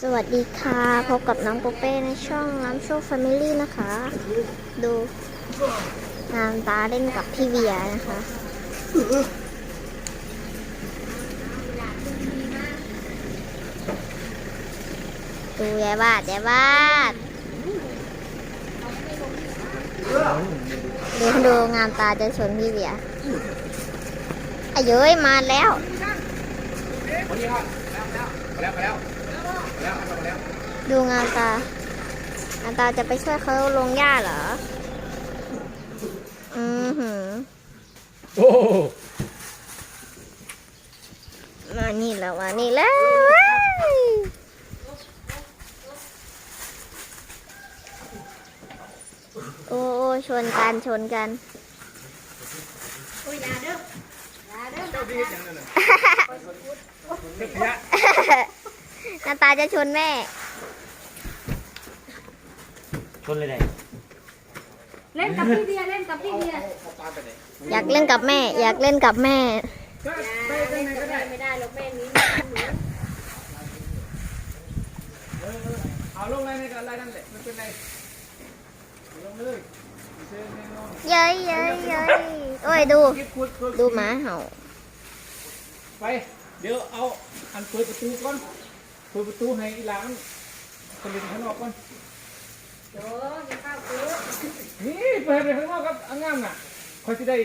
สวัสดีค่ะพบกับน้องโปเป้ในช่องน้ำโชคแฟมิลี่นะคะ ดูงามตาเล่นกับพี่เวียนะคะดูยายบาดยายบาดดูดูงามตาจะชนพี่เวียอายุยมาแล้วคนนี้ครับแล้วแล้วแล้ว แล้วแล้วแล้ว ดูงานตา งานตาจะไปช่วยเขาลงหญ้าเหรอ อือหือโอ้มานี่แล้วมานี่แล้วว้ายโอ้โอ้ชนกันชนกันเจ้าดีอย่างนั้นเลยเด็ก ยะงานตาจะชนแม่ ชนเลยไหนเล่นกับพี่เบียร์เล่นกับพี่เบียร์เอาปลาไปไหนอยากเล่นกับแม่ อยากเล่นกับแม่ก็ไปไปไหนก็ได้ไม่ได้หรอกแม่นี้เออเอาลงไรในกันไรนั่นแหละมันเป็นไรลงเลยเชิญแน่นอนเย้ยเย้ยเย้ยโอ้ยดูคิดคุดคุดดูหมาเห่าไป เดี๋ยวเอาอันเปิดประตูก่อน เปิดประตูให้อีหลานคนเดินข้างนอกก่อน โอ้ยข้าวกูนี่เปิดไปข้างนอกครับอังงามน่ะคอยจะได้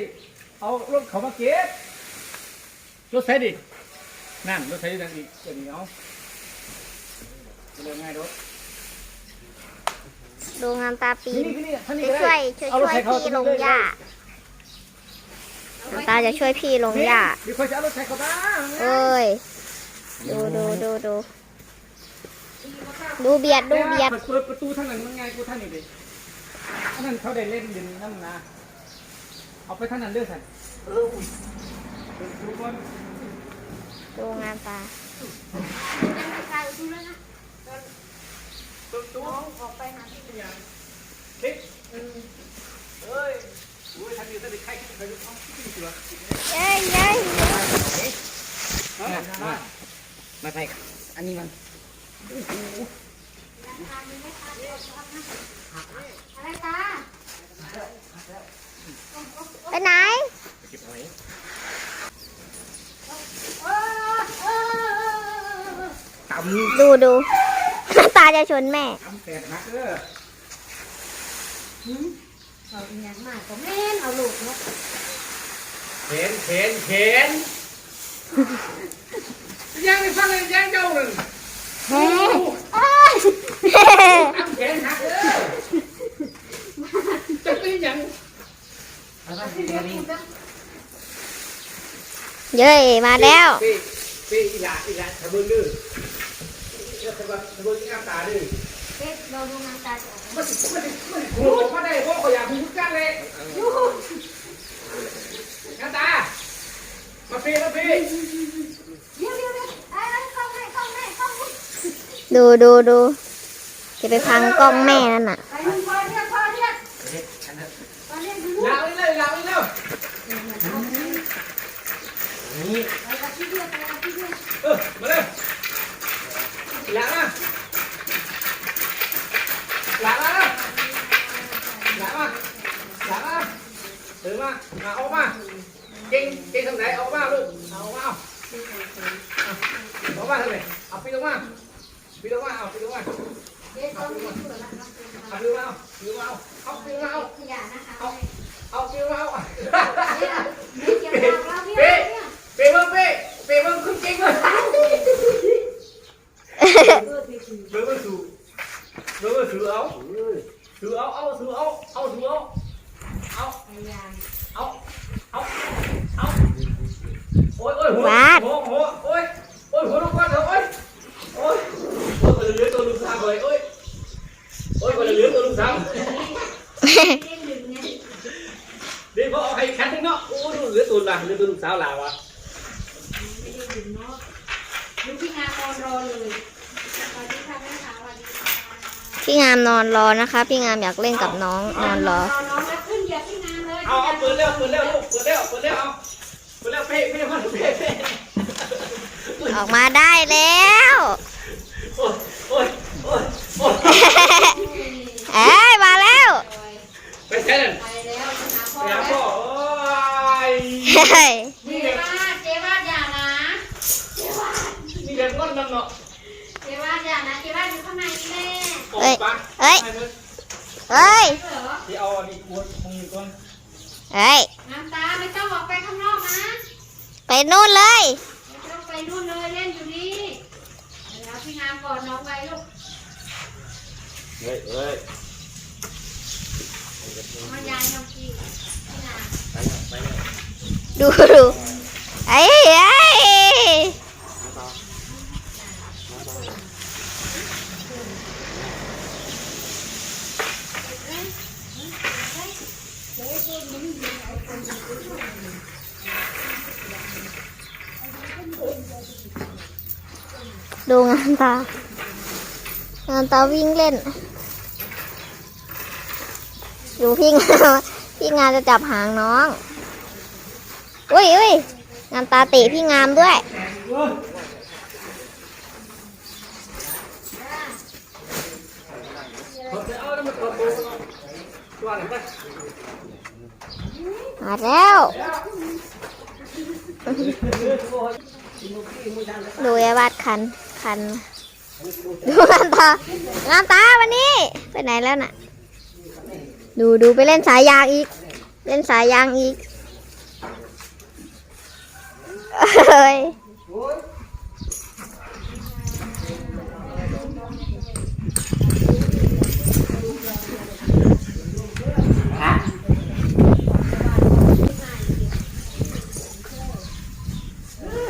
เอารถเขามาเก็บรถใส่ดิ นั่นรถใส่ดินั่นอีกตัวนี้เอาเรื่องง่ายรถดูงามตาปีนนี่นี่ท่านนี่จะก็ช่วได้ยช่วยเอาช่รวถยใส่เขาพี่ลงหญ้าน้ำตาจะช่วยพี่ลงหญ้าเดี๋ยวคอยจะเอารถใส่เขาบ้างเอ้ย ดูดูดูดู ดูเบียดดูเบียดเปิดประตูทางนั้นมันง่ายกูท่านนี่ดิท่านนั้นเขาได้เล่นดินนั่นนะเอาไปท่านนั้นเลือกสันเอออุ้ยเปิดประตูก่อนดูงามตายังไม่ข้าวกูแล้วนะเปิดประตูออกไปหาพี่เบียร์เฮ้ยเอ้ยอุ้ยท่านนี้ท่านนี้ใครใครรู้เขาที่นี่สิวะเย้ยเย้ยไม่ใช่อันนี้มันอะ ไปไหนตำดูดูตาจะชนแม่ตำแตกหักเด้อเอาอีหยังมากก็แม่นเอาลูกเนาะเข็นเข็นเข็นยังไม่ฟังเลยยังเจ้าหนึ่ง เฮ้ยตำแขนหักเด้อจะเป็นยังอะไรนี่เย้ยมาแล้วเป้เป้อีหลาอีหลาทะเบิงดื้อเจ้าทะเบิงทะเบิงที่น้ำตาดื้อเด็กเราดูงานตาจะออกมันสิมันสิมันสิโผล่ออกมาได้เพราะเขาอยากมีทุกกันเลยน้ำตามาเป้มาเป้ เดี๋ยวเดี๋ยวเดี๋ยวไอ้ไอ้เข้าให้เข้าให้เข้าให้ ดูดูดูจะไปพังกล้องแม่นั่นน่ะไปมึงพอเรียกพอเรียกพอเรียกดูลูกลาวอีกแล้วลาวอีกแล้วนี่ไปกับพี่เบียร์ไปกับพี่เบียร์เออมาเลยหลังมาหลังมาหลังมาหลังมาถือมามาออกมาเก่งเก่งทางไหนออกมาลูกเอาอกมาเอาอกมาทางไหนเอาไปีนออกมา ปีนออกมาเอาปีนออกมาเด็กต้องมีเผื่อละน้องเป็นเอาปีนออกมาเอาปีนออกมาเอาเอาปีนออกมาเอาขยะนะคะเอาปีนออกมาเอาเนี่ยไม่เกี่ยวกับเราเนี่ยเป๊ะเนี่ยเป๊ะเบิ้งเป๊ะเป๊ะเบิ้งขึ้นเก่งเลยเออพี่คือเบิ้งเบิ้งสูเบิ้งเบิ้งสูเอาสูเอาเอาสูเอาเอาสูเอาเอาพยายามเอาเอาเอาโอ้ยโอ้ยหัว สาวลาวอะพี่งามนอนรอเลยพี่งามนอะคะ พี่งามอยากเล่นกับน้องนอนรอ น้อาเอาเปืนเร็วปืนเร็วลูกปืนเร็วปืนเร็วเอาปืนเร็วเพ่เพ่มเพ่เพ่ออกมาได้แล้ว โอ้ยโอ้ยโอ้ยโอ้ยเอ้มาแล้ว ไปเซนไปแล้วไปหาพ่อาแล้ว เอ้ยเหรอที่เอาอันนี้ม้วนมึงอยู่ก่อนเอ้ย น้ำตาไม่ต้องออกไปข้างนอกนะไปนู่นเลย ไม่ต้องไปนู่นเลยเล่นอยู่นี่เดี๋ยวพี่งามก่อนน้องไว้ลูกเฮ้ยเฮ้ยมายายน้องพี่พี่งามไปเลยไปเลยดูดูไอ้ไอ้มาต่อมาต่อ ดูงานตา งานตาวิ่งเล่น ดูพี่งานพี่งานจะจับหางน้อง อุ้ยอุ้ยงานตาเตะพี่งามด้วย มาแล้วดูยายวาดคัน คัน ดูงานตางานตาวันนี้ ไปไหนแล้วน่ะ ดูดูไปเล่นสายยางอีก เล่นสายยางอีกเอ้ย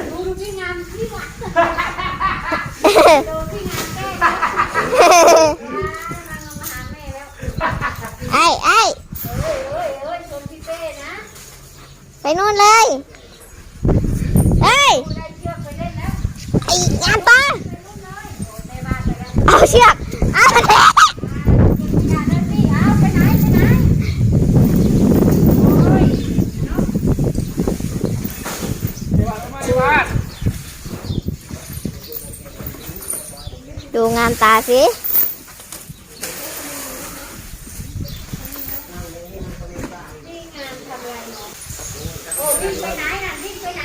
ดูดูพี่งามพี่วัด ไอ้ไอ้เอ้ยเอ้ยเอ้ยชมพี่เป้นะไปนู่นเลยเฮ้ยดูได้เชือกไปเล่นแล้วไอ้งานตาไปนู่นเลยโอ้ในบ้านไปแล้วอาเอาเชือก อย่าเดินสิเอาไปไหนไปไหนโอ้ยเนาะ เดี๋ยวว่าทำไมเดี๋ยวว่า ดูงานตาสิพี่งามทำอะไรเนาะโอ้วิ่งไปไหนน่ะวิ่งไปไหน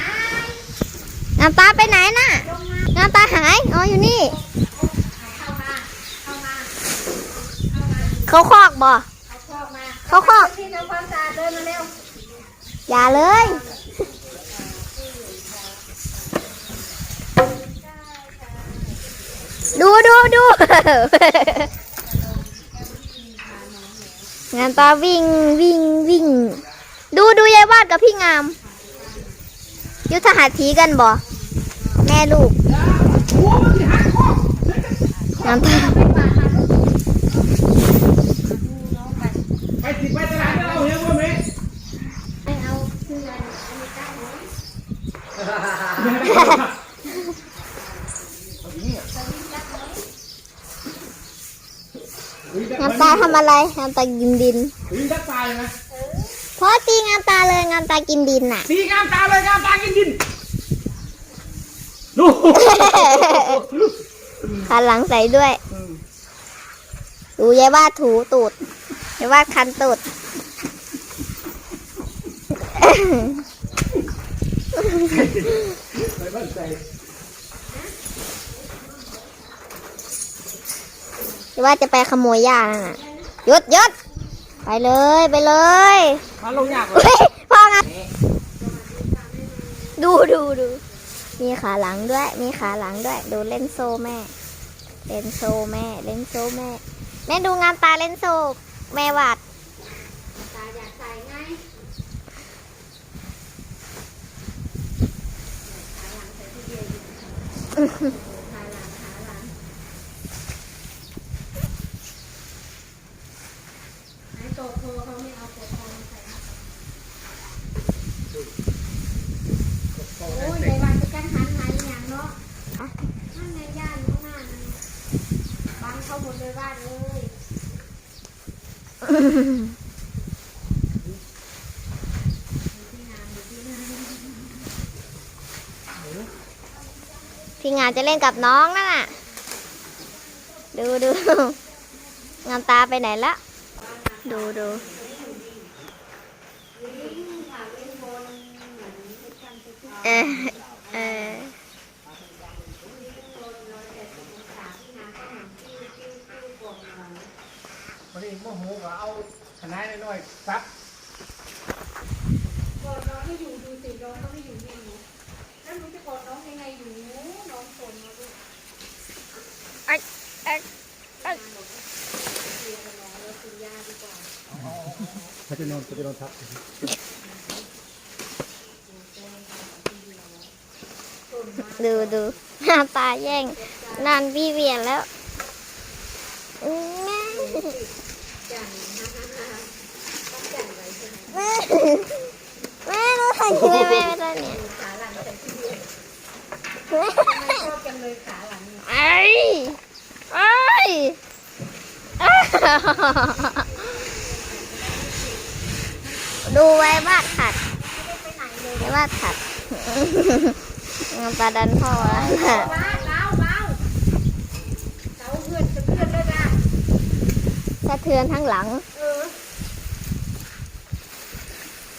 งานตาไปไหนน่ะลงมางานตาหาย อ๋อ อยู่นี่ เข้ามาเข้ามาเข้ามาเขาคอกบ่เอาคอกมาเขาคอกที่ทำความสะอาดเดินมาเร็วอย่าเลย ดูดูดูงานตาวิ่งวิ่งวิ่ง ดูดูยายวาดกับพี่งาม ยุทธหัตถีกันบ่ แม่ลูกงานตาไปสิไปตลาดแล้วเอาเฮียว่าไหมไม่เอาเพื่อนอันนี้ได้ไหม งานตาทำอะไรงานตากินดินวิ่งทักตายไหมเพราะตีงานตาเลยงานตากินดินน่ะตีงามตาเลยงามตากินดินดูคันหลังใส่ด้วยดูยายวาดถูตูดยายวาดคันตูดไปบ้านใจยายวาดจะไปขโมยหญ้านั่นน่ะ หยุดหยุดไปเลยไปเลยมาลงยากเลยเฮ้ยพ่อไงดูดูดู มีขาหลังด้วย มีขาหลังด้วย ดูเล่นโซแม่ เล่นโซแม่ เล่นโซแม่ แม่ดูงานตาเล่นโซแม่วาดตาอยากใส่ไงขาหลังใส่ที่เดียวอยู่ขาหลังขาหลังไหนโตโทรเขาไม่เอาโตโทรมาใส่นะโอ้ยในวันจะกันหันไหนอย่างเนาะนั่นในย่านข้างหน้านั่นบังเข้าหมดเลยบ้านเลย พี่งานจะเล่นกับน้องนั่นน่ะ ดูดูงามตาไปไหนละดูดูเออเออโมโหก็เอาขนาดน้อยๆซับกอดน้องไม่อยู่ดูสิน้องก็ไม่อยู่นี่ กอดน้องยังไงอยู่น้องสนมาลูกไอ้ไอ้ไอ้เรียนกับน้องแล้วคุณย่าดีกว่าเขาจะนอนเขาจะนอนทับดูดูหน้าตาแย่งนานพี่เวียนแล้วแม่จังฮ่าฮ่าฮ่าต้องใช่ไมแม่แม่แม่แม่ไม่ได้เนี่ย ชอบจังเลยขาหลังเนี่ยไอ้ไอ้อ้าวดูไว้บ้านขัดไม่ได้ไปไหนเลยไว้บ้านขัดงานตาดันพ่อแล้วน่ะเบาเบาเบาเสาเพื่อนจะเพื่อนเลยนะสะเทือนทั้งหลังเออ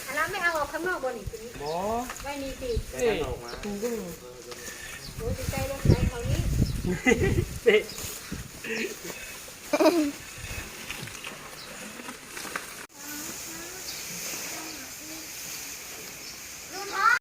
อันนั้นไม่เอาออกข้างนอกบนอีกทีนี้หมอไว้นี่สิเอ้ย โอ้ยใจรถใจเขานี้เด็ก